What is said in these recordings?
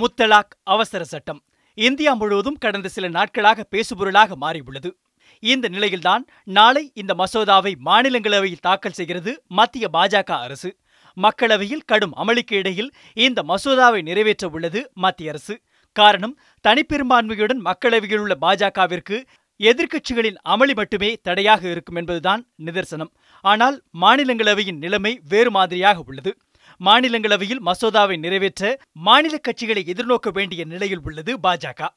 முத்தலாக் அவசர சட்டம். இந்தியா முழுவதும் கடந்த சில நாட்களாக பேசுபொருளாக மாறியுள்ளது. இந்த நிலையில்தான் நாளை இந்த மசோதாவை மாநிலங்களவையில் தாக்கல் செய்கிறது மத்திய பாஜக அரசு. மக்களவையில் கடும் அமளிக்கு இடையில் இந்த மசோதாவை நிறைவேற்ற உள்ளது மத்திய அரசு. காரணம் தனிப்பெரும்பான்மையுடன் மக்களவையில் உள்ள பாஜகவிற்கு எதிர்க்கட்சிகளின் அமளி மட்டுமே தடையாக இருக்கும் என்பதுதான் நிதர்சனம். ஆனால் மாநிலங்களவையின் நிலைமை வேறு மாதிரியாக உள்ளது. மாநிலங்களவையில் மசோதாவை நிறைவேற்ற மாநில கட்சிகளை எதிர்நோக்க வேண்டிய நிலையில் உள்ளது பாஜக.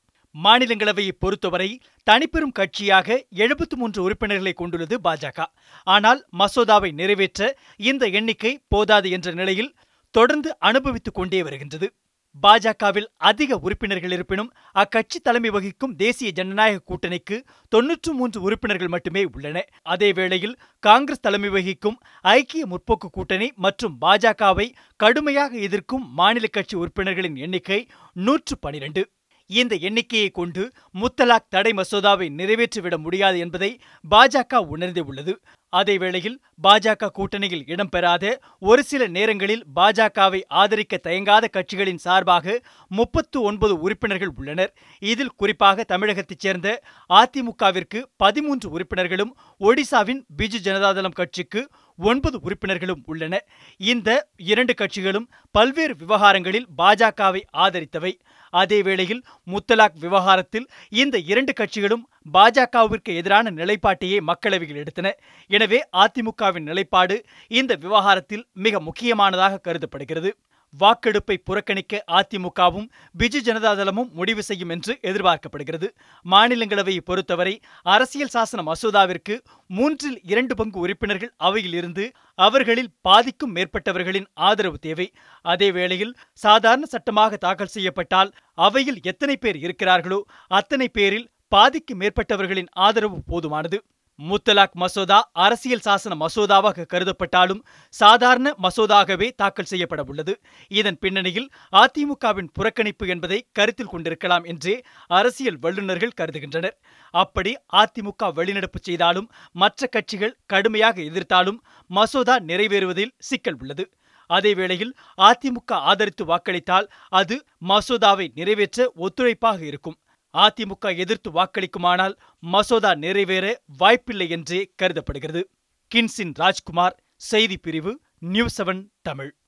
மாநிலங்களவையை பொறுத்தவரை தனிப்பெரும் கட்சியாக எழுபத்து மூன்று உறுப்பினர்களை கொண்டுள்ளது பாஜக. ஆனால் மசோதாவை நிறைவேற்ற இந்த எண்ணிக்கை போதாது என்ற நிலையில் தொடர்ந்து அனுபவித்துக் கொண்டே வருகின்றது. பாஜகவில் அதிக உறுப்பினர்கள் இருப்பினும் அக்கட்சி தலைமை வகிக்கும் தேசிய ஜனநாயக கூட்டணிக்கு தொன்னூற்று மூன்று உறுப்பினர்கள் மட்டுமே உள்ளன. அதே வேளையில் காங்கிரஸ் தலைமை வகிக்கும் ஐக்கிய முற்போக்கு கூட்டணி மற்றும் பாஜகவை கடுமையாக எதிர்க்கும் மாநில கட்சி உறுப்பினர்களின் எண்ணிக்கை நூற்று பனிரெண்டு. இந்த எண்ணிக்கையை கொண்டு முத்தலாக் தடை மசோதாவை நிறைவேற்றிவிட முடியாது என்பதை பாஜக உணர்ந்தே உள்ளது. அதேவேளையில் பாஜக கூட்டணியில் இடம்பெறாத ஒரு சில நேரங்களில் பாஜகவை ஆதரிக்க தயங்காத கட்சிகளின் சார்பாக முப்பத்து ஒன்பது உறுப்பினர்கள் உள்ளனர். இதில் குறிப்பாக தமிழகத்தைச் சேர்ந்த அதிமுகவிற்கு பதிமூன்று உறுப்பினர்களும் ஒடிசாவின் பிஜு ஜனதாதளம் கட்சிக்கு ஒன்பது உறுப்பினர்களும் உள்ளன. இந்த இரண்டு கட்சிகளும் பல்வேறு விவகாரங்களில் பாஜகவை ஆதரித்தவை. அதேவேளையில் முத்தலாக் விவகாரத்தில் இந்த இரண்டு கட்சிகளும் பாஜகவிற்கு எதிரான நிலைப்பாட்டையே மக்களவையில் எடுத்தன. எனவே அதிமுகவின் நிலைப்பாடு இந்த விவகாரத்தில் மிக முக்கியமானதாக கருதப்படுகிறது. வாக்கெடுப்பை புறக்கணிக்க அதிமுகவும் பிஜு ஜனதாதளமும் முடிவு செய்யும் என்று எதிர்பார்க்கப்படுகிறது. மாநிலங்களவையை பொறுத்தவரை அரசியல் சாசன மசோதாவிற்கு மூன்றில் இரண்டு பங்கு உறுப்பினர்கள் அவையில் இருந்து அவர்களில் பாதிக்கும் மேற்பட்டவர்களின் ஆதரவு தேவை. அதே வேளையில் சாதாரண சட்டமாக தாக்கல் செய்யப்பட்டால் அவையில் எத்தனை பேர் இருக்கிறார்களோ அத்தனை பேரில் பாதிக்கு மேற்பட்டவர்களின் ஆதரவு போதுமானது. முத்தலாக் மசோதா அரசியல் சாசன மசோதாவாக கருதப்பட்டாலும் சாதாரண மசோதாகவே தாக்கல் செய்யப்பட உள்ளது இதன் பின்னணியில் அதிமுகவின் புறக்கணிப்பு என்பதை கருத்தில் கொண்டிருக்கலாம் என்றே அரசியல் வல்லுநர்கள் கருதுகின்றனர். அப்படி அதிமுக வெளிநடப்பு செய்தாலும் மற்ற கட்சிகள் கடுமையாக எதிர்த்தாலும் மசோதா நிறைவேறுவதில் சிக்கல் உள்ளது. அதேவேளையில் அதிமுக ஆதரித்து வாக்களித்தால் அது மசோதாவை நிறைவேற்ற ஒத்துழைப்பாக இருக்கும். அதிமுக எதிர்த்து வாக்களிக்குமானால் மசோதா நிறைவேற வாய்ப்பில்லை என்றே கருதப்படுகிறது. கின்சின் ராஜ்குமார் செய்தி பிரிவு நியூஸ் செவன் தமிழ்.